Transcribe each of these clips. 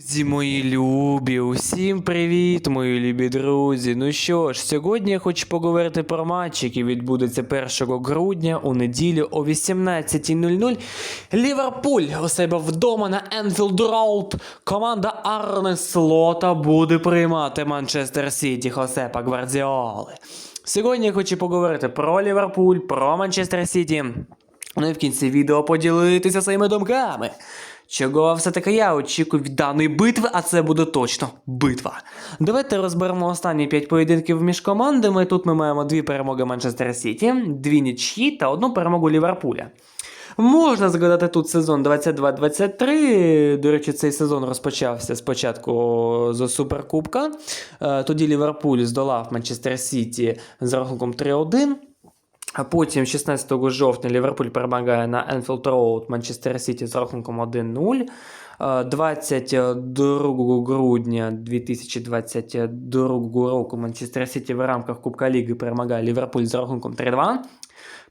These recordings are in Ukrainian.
Друзі, мої любі, усім привіт, мої любі друзі. Ну що ж, сьогодні я хочу поговорити про матч, який відбудеться 1 грудня у неділю о 18.00. Ліверпуль у себе вдома на Енфілд Роуд. Команда Арне Слота буде приймати Манчестер Сіті Хосепа Гвардіоли. Сьогодні я хочу поговорити про Ліверпуль, про Манчестер Сіті. Ну і в кінці відео поділитися своїми думками. Чого все-таки я очікую від даної битви, а це буде точно битва. Давайте розберемо останні 5 поєдинків між командами. Тут ми маємо дві перемоги Манчестер Сіті, дві нічі та одну перемогу Ліверпуля. Можна згадати тут сезон 22-23. До речі, цей сезон розпочався спочатку з Суперкубка. Е, Тоді Ліверпуль здолав Манчестер Сіті з рахунком 3-1. А потім, 16 жовтня, Ліверпуль перемагає на Енфілд Роуд Манчестер Сіті з рахунком 1-0. Е, 22 грудня 2022 року Манчестер Сіті в рамках Кубка Ліги перемагає Ліверпуль з рахунком 3-2.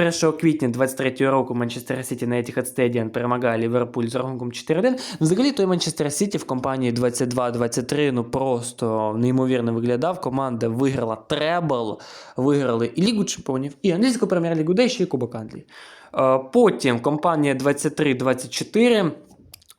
1 квітня 23 року Манчестер Сіті на Etihad Stadium перемагає Ліверпуль з рахунком 4-1. Взагалі той Манчестер Сіті в компанії 22-23 ну просто неймовірно виглядав. Команда виграла требл, виграли і Лігу Чемпіонів, і англійську прем'єр-лігу, де ще й Кубок Англії. Е, Потім компанія 23-24.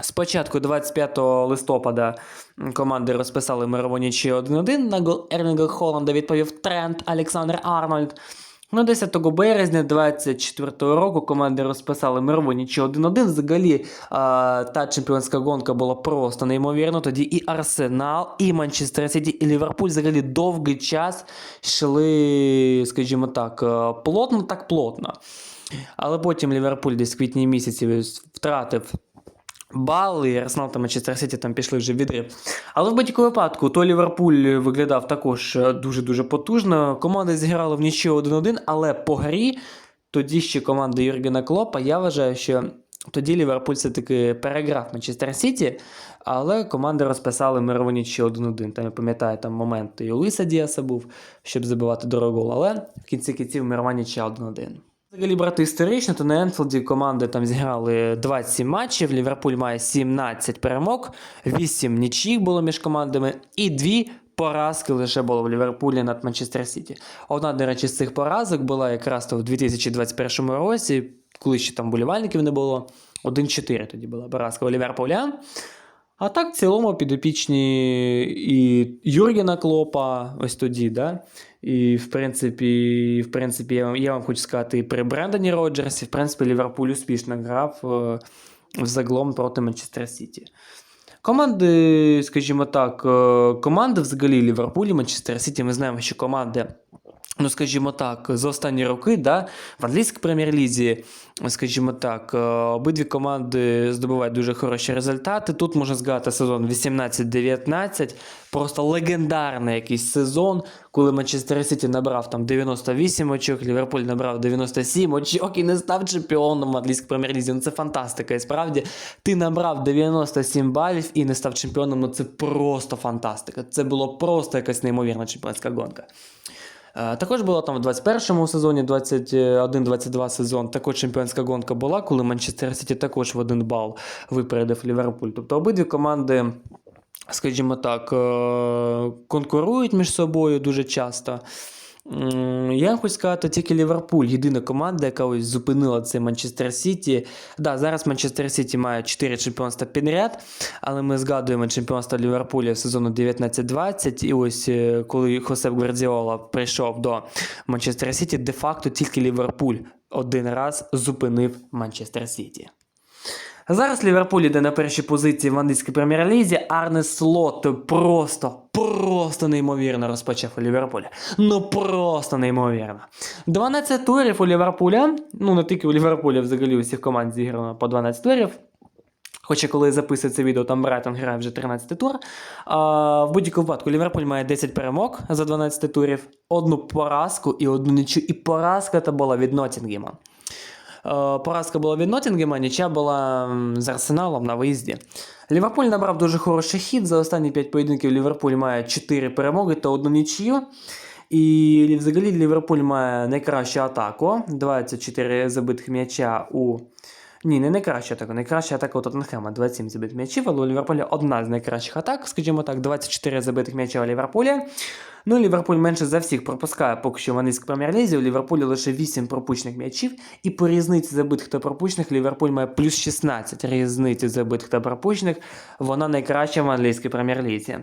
Спочатку 25 листопада команди розписали мирову нічию 1-1. На гол Ерлінга Холланда відповів Трент Олександр Арнольд. Ну, 10 березня 24 року команди розписали мирову нічию 1-1. Взагалі а, та чемпіонська гонка була просто неймовірна. Тоді і Арсенал, і Манчестер Сіті, і Ліверпуль взагалі довгий час йшли, скажімо так, е, плотно, так плотно. Але потім Ліверпуль десь в квітні місяці втратив бали, і Арсенал та Манчестер Сіті там пішли вже в відрив. Але в будь-якому випадку, то Ліверпуль виглядав також е, дуже-дуже потужно. Команди зіграли в нічого 1-1, але по грі тоді ще команда Юргена Клопа, я вважаю, що тоді Ліверпуль все-таки переграв Манчестер Сіті, але команди розписали мирову нічию 1-1. Там я пам'ятаю, там момент і у Діаса був, щоб забивати дорогу але в кінці кінців мирова нічия 1-1. Взагалі брати історично, то на Енфілді команди там зіграли 27 матчів. Ліверпуль має 17 перемог, 8 нічих було між командами і 2 поразки лише було в Ліверпулі над Манчестер Сіті. Одна, до речі, з цих поразок була якраз то в 2021 році, коли ще там болівальників не було. 1-4 тоді була поразка у Ліверпуля. А так, в цілому, підопічні і Юргена Клопа, ось тоді, да? І в принципі, в принципі, я, вам- я вам хочу сказати, і при Брендані Роджерсі, в принципі, Ліверпуль успішно грав е, в заглом проти Манчестер Сіті. Команди, скажімо так, е, команди взагалі Ліверпуль і Манчестер Сіті, ми знаємо, що команди. Ну, скажімо так, за останні роки, да, в англійській прем'єр-лізі, скажімо так, е, обидві команди здобувають дуже хороші результати. Тут можна згадати сезон 18-19, просто легендарний якийсь сезон, коли Манчестер Сіті набрав там 98 очок, Ліверпуль набрав 97 очок і не став чемпіоном в англійській прем'єр-лізі. Ну це фантастика. І справді ти набрав 97 балів і не став чемпіоном. Ну це просто фантастика. Це було просто якась неймовірна чемпіонська гонка. Е, Також було там в 21-му сезоні, 21-22 сезон, також чемпіонська гонка була, коли Манчестер Сіті також в один бал випередив Ліверпуль. Тобто обидві команди, скажімо так, е, конкурують між собою дуже часто. Я хочу сказати, тільки Ліверпуль єдина команда, яка ось зупинила цей Манчестер Сіті. Да, зараз Манчестер Сіті має 4 чемпіонства підряд, але ми згадуємо чемпіонство Ліверпуля сезону 19-20. І ось е, коли Хосеп Гвардіола прийшов до Манчестер Сіті, де-факто тільки Ліверпуль один раз зупинив Манчестер Сіті. Зараз Ліверпуль іде на першій позиції в англійській прем'єр-лізі. Арне Слот просто, просто неймовірно розпочав у Ліверпуля. Ну просто неймовірно. 12 турів у Ліверпуля. Ну, не тільки у Ліверпуля, взагалі у всіх команд зіграно по 12 турів. Хоча, коли я записую це відео, там Брайтон грає вже 13 тур. А, в будь-якому випадку Ліверпуль має 10 перемог за 12 турів, одну поразку і одну нічу. І поразка та була від Ноттінгема. Е, Поразка була від Ноттінгема, нічия була з Арсеналом на виїзді. Ліверпуль набрав дуже хороший хід. За останні 5 поєдинків Ліверпуль має 4 перемоги та одну нічию. І взагалі Ліверпуль має найкращу атаку. 24 забитих м'яча у Ні, не найкраща атака. Найкраща атака у Тоттенхема 27 забитих м'ячів, але у Ліверпуля одна з найкращих атак, скажімо так, 24 забитих м'яча у Ліверпуля. Ну, Ліверпуль менше за всіх пропускає поки що в англійській прем'єр-лізі. У Ліверпулі лише 8 пропущених м'ячів, і по різниці забитих та пропущених Ліверпуль має плюс 16 різниці забитих та пропущених. Вона найкраща в англійській прем'єр-лізі.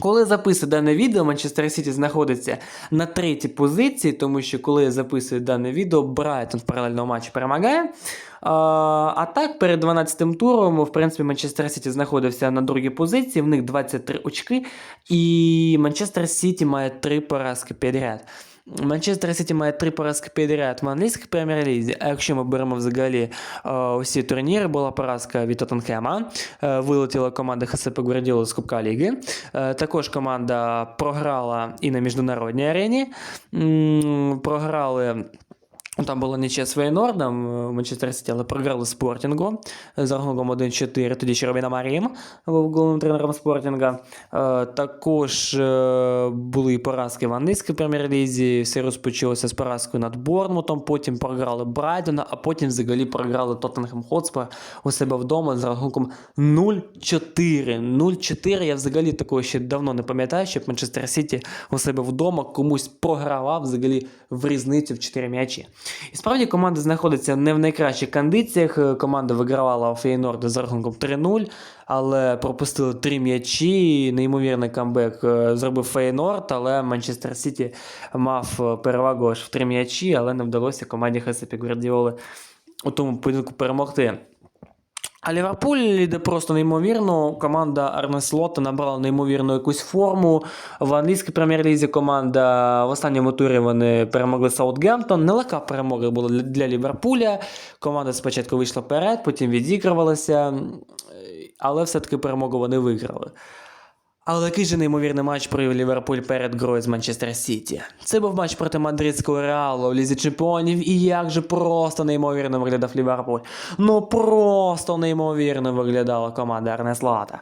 Коли записую дане відео, Манчестер Сіті знаходиться на третій позиції, тому що коли я записую дане відео, Брайтон в паралельному матчі перемагає. А, так, перед 12-тим туром, в принципі, Манчестер Сіті знаходився на другій позиції, в них 23 очки, і Манчестер Сіті має 3 поразки підряд. Манчестер Сіті має три поразки підряд в англійській прем'єр-лізі. А якщо ми беремо взагалі усі турніри, була поразка від Тоттенхема, е, вилетіла команда ХСП Гвардіола з Кубка Ліги. Е, також команда програла і на міжнародній арені. Програли. Ну, Там була нічия з Фейнордом, е, Манчестер Сіті, але програли Спортінгу е, за рахунком 1-4. Тоді ще Робіна Марім був головним тренером Спортінга. Е, Також були поразки в англійській прем'єр-лізі. Все розпочалося з поразкою над Борнмутом, потім програли Брайтона, а потім взагалі програли Тоттенхем Хотспор у себе вдома за рахунком 0-4. 0-4. Я взагалі такого ще давно не пам'ятаю, щоб Манчестер Сіті у себе вдома комусь програвав взагалі в різницю в 4 м'ячі. І справді команда знаходиться не в найкращих кондиціях. Е, Команда вигравала у Фейнорда за рахунком 3-0, але пропустили три м'ячі. Неймовірний камбек е, зробив Фейнорд, але Манчестер Сіті мав е, перевагу аж в три м'ячі, але не вдалося команді Хесепі Гвардіоли у тому поєдинку перемогти. А Ліверпуль йде просто неймовірно. Команда Арнеслота набрала неймовірну якусь форму. В англійській прем'єр-лізі команда в останньому турі вони перемогли Саутгемптон. Нелегка перемога була для- Ліверпуля. Команда спочатку вийшла вперед, потім відігрувалася, але все-таки перемогу вони виграли. Але який же неймовірний матч провів Ліверпуль перед грою з Манчестер Сіті. Це був матч проти мадридського реалу в Лізі Чемпіонів, і як же просто неймовірно виглядав Ліверпуль. Ну просто неймовірно виглядала команда Арнеслата.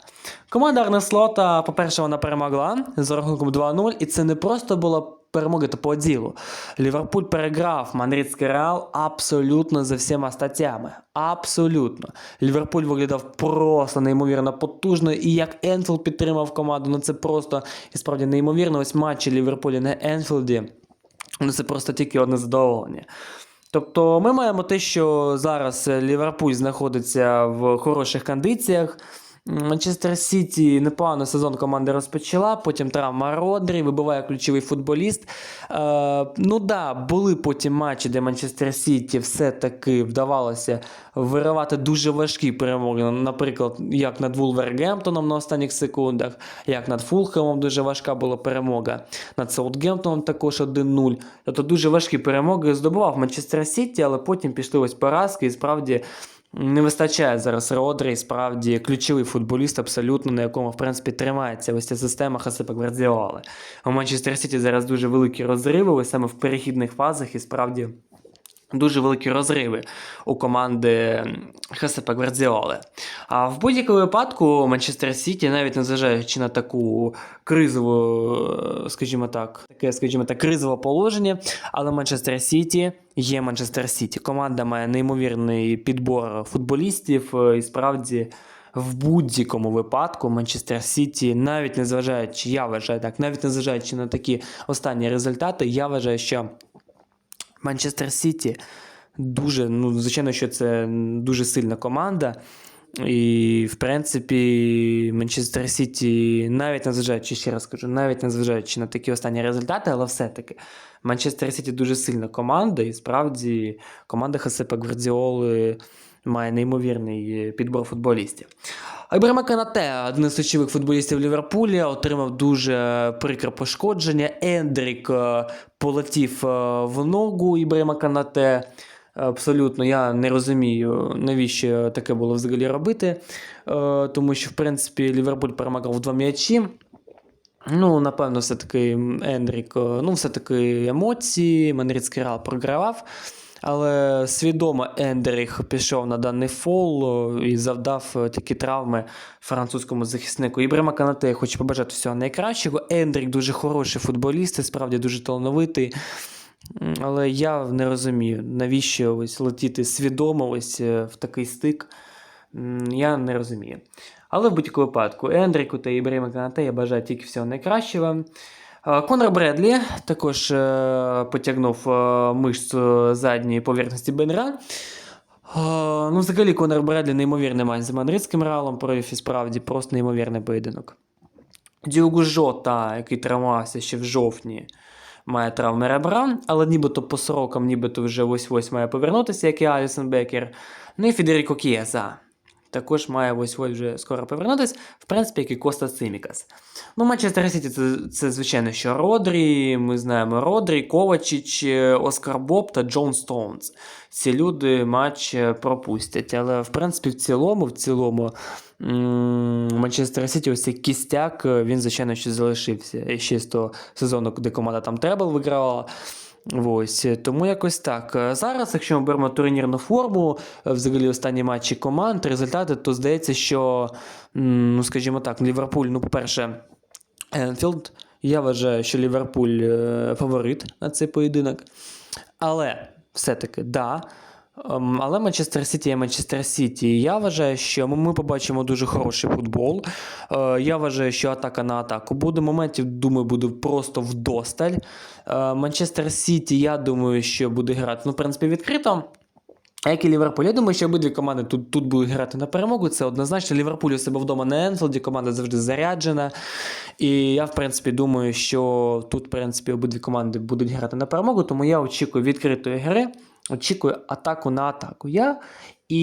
Команда Арнеслата, по-перше, вона перемогла з рахунком 2-0, і це не просто була перемога то по ділу. Ліверпуль переграв мадридський реал абсолютно за всіма статтями. Абсолютно. Ліверпуль виглядав просто неймовірно потужно, і як Енфілд підтримав команду, ну це просто і справді неймовірно. Ось матчі Ліверпуля на Енфілді. Ну це просто тільки одне задоволення. Тобто ми маємо те, що зараз Ліверпуль знаходиться в хороших кондиціях. Манчестер Сіті непогано сезон команди розпочала, потім травма Родрі, вибиває ключовий футболіст. Е, ну да, були потім матчі, де Манчестер Сіті все-таки вдавалося виривати дуже важкі перемоги. Наприклад, як над Вулвергемптоном на останніх секундах, як над Фулхемом дуже важка була перемога. Над Саутгемптоном також 1-0. Тобто дуже важкі перемоги здобував Манчестер Сіті, але потім пішли ось поразки і справді. Не вистачає зараз Родрі, справді ключовий футболіст, абсолютно на якому в принципі тримається ось ця система Хасепа Гвардіоли. У Манчестер Сіті зараз дуже великі розриви, ось саме в перехідних фазах, і справді дуже великі розриви у команди Хасепа Гвардіоли. А в будь-якому випадку Манчестер Сіті, навіть незважаючи на таку кризову, е, скажімо так, таке, скажімо так, кризове положення, але Манчестер Сіті є Манчестер Сіті. Команда має неймовірний підбор футболістів е, і справді. В будь-якому випадку Манчестер Сіті, навіть незважаючи, я вважаю так, навіть незважаючи на такі останні результати, я вважаю, що Манчестер Сіті дуже, ну, звичайно, що це дуже сильна команда. І, в принципі, Манчестер Сіті, навіть незважаючи, ще раз кажу, навіть незважаючи на такі останні результати, але все-таки Манчестер Сіті дуже сильна команда, і справді команда Хасепа Гвардіоли має неймовірний підбор футболістів. Ібрама Канате, один з ключових футболістів Ліверпуля, отримав дуже прикре пошкодження. Ендрік е, полетів е, в ногу Ібрама Канате. Абсолютно, я не розумію, навіщо таке було взагалі робити. Е, Тому що, в принципі, Ліверпуль перемагав два м'ячі. Ну, напевно, все-таки Ендрік, е, ну, все-таки емоції, Мадридський Реал програвав. Але свідомо Ендріх пішов на даний фол і завдав е, такі травми французькому захиснику. Ібрема Канате я хочу побажати всього найкращого. Ендрік дуже хороший футболіст, і справді дуже талановитий. Але я не розумію, навіщо ось летіти свідомо ось е, в такий стик. Я не розумію. Але в будь-якому випадку Ендріку та Ібріма Канате я бажаю тільки всього найкращого. Е, Конор Бредлі також е, потягнув е, мишцю задньої поверхності бедра. Ну, взагалі, Конор Бредлі неймовірний матч з мадридським реалом провів і справді просто неймовірний поєдинок. Діогу Жота, який травмувався ще в жовтні, має травми ребра, але нібито по срокам, нібито вже ось-ось має повернутися, як і Алісон Бекер. Ну і Федеріко Кієза. Також має ось-ось вже скоро повернутися, в принципі, як і Коста Цимікас. Ну, Манчестер Сіті це, це, звичайно, що Родрі, ми знаємо Родрі, Ковачич, е, Оскар Боб та Джон Стоунс. Ці люди матч е, пропустять. Але, в принципі, в цілому, в цілому, Манчестер Сіті, ось цей кістяк, е, він, звичайно, ще залишився ще з того сезону, де команда там Требл вигравала. Ось, е, тому якось так. Е, Зараз, якщо ми беремо турнірну форму, е, взагалі останні матчі команд, результати, то здається, що, ну, скажімо так, Ліверпуль, ну, по-перше, Енфілд. Я вважаю, що Ліверпуль фаворит на цей поєдинок. Але все-таки, да. Ем, Але Манчестер Сіті є Манчестер Сіті. Я вважаю, що ми- побачимо дуже хороший футбол. Е, Я вважаю, що атака на атаку буде. Моментів, думаю, буде просто вдосталь. Е, Манчестер Сіті, я думаю, що буде грати, ну, в принципі, відкрито. А як і Ліверпуль, я думаю, що обидві команди тут, тут будуть грати на перемогу. Це однозначно. Ліверпуль у себе вдома на Енфілді, команда завжди заряджена. І я, в принципі, думаю, що тут, в принципі, обидві команди будуть грати на перемогу, тому я очікую відкритої гри, очікую атаку на атаку. Я і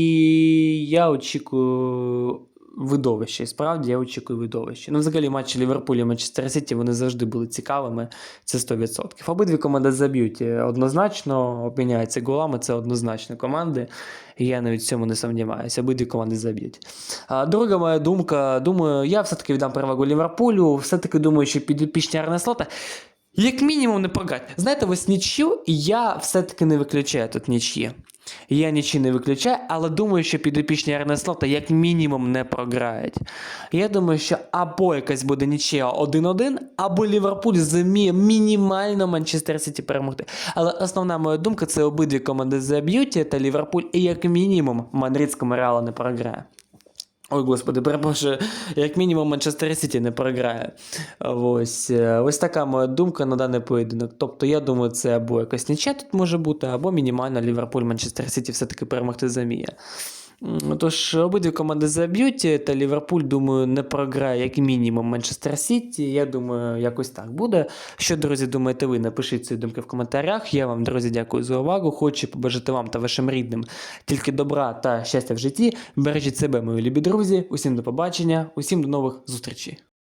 я очікую видовище. І справді я очікую видовище. Ну, взагалі, матчі Ліверпуль і Манчестер Сіті вони завжди були цікавими. Це 100%. Обидві команди заб'ють е, однозначно, обміняються голами, це однозначно команди. Я навіть в цьому не сумніваюся. Обидві команди заб'ють. А друга моя думка, думаю, я все-таки віддам перевагу Ліверпулю. Все-таки думаю, що підопічні Арне Слота. Як мінімум не програти. Знаєте, ось нічю я все-таки не виключаю тут нічі. Я нічі не виключаю, але думаю, що підопічні Арнеслота як мінімум не програють. Я думаю, що або якась буде нічия 1-1, або Ліверпуль зуміє мінімально Манчестер Сіті перемогти. Але основна моя думка це обидві команди заб'ють, та Ліверпуль і як мінімум мадридському реалу не програє. Ой, господи, перепрошую, як мінімум Манчестер Сіті не програє. Ось, е, ось така моя думка на даний поєдинок. Тобто, я думаю, це або якась ніча тут може бути, або мінімально Ліверпуль Манчестер Сіті все-таки перемогти заміє. Тож обидві команди заб'ють, та Ліверпуль, думаю, не програє як мінімум Манчестер Сіті. Я думаю, якось так буде. Що, друзі, думаєте ви? Напишіть свої думки в коментарях. Я вам, друзі, дякую за увагу. Хочу побажати вам та вашим рідним тільки добра та щастя в житті. Бережіть себе, мої любі друзі. Усім до побачення, усім до нових зустрічей.